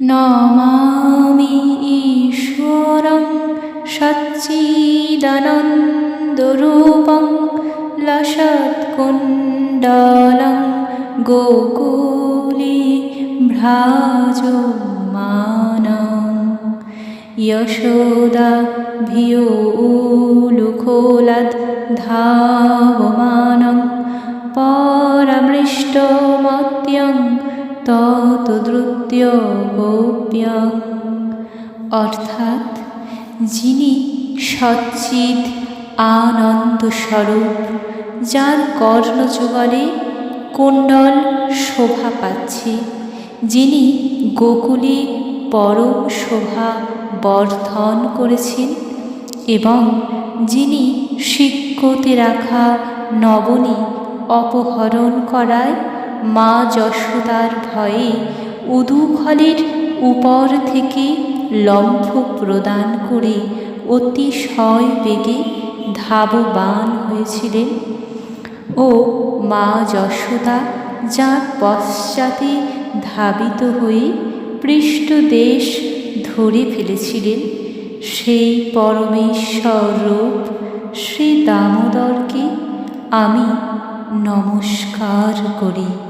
নমামি ঈশ্বরং সচ্চিদানন্দরূপং লসৎকুণ্ডলং গোকুলে ভ্রাজমানং यशोदा भियोलुखोलद् धावमानं পরামৃষ্টমত্যং ততদ্রুত্য গোপ্যং। অর্থাৎ যিনি সচ্চিদ আনন্দ স্বরূপ যার কর্ণযুগলে কুণ্ডল শোভা পাচ্ছে, যিনি গোকুলে পরম শোভা বর্ধন করেছেন এবং যিনি সিক্কতে রাখা নবনী অপহরণ করায় মা যশোদার ভয়ে উদুখলের উপর থেকে লম্ফ প্রদান করে অতিশয় বেগে ধাববান হয়েছিলেন। ও মা যশোদা, যার পশ্চাতে ধাবিত হয়ে পৃষ্ঠদেশ ধরে ফেলেছিলেন, সেই পরমেশ্বর রূপ শ্রী দামোদরকে আমি নমস্কার করি।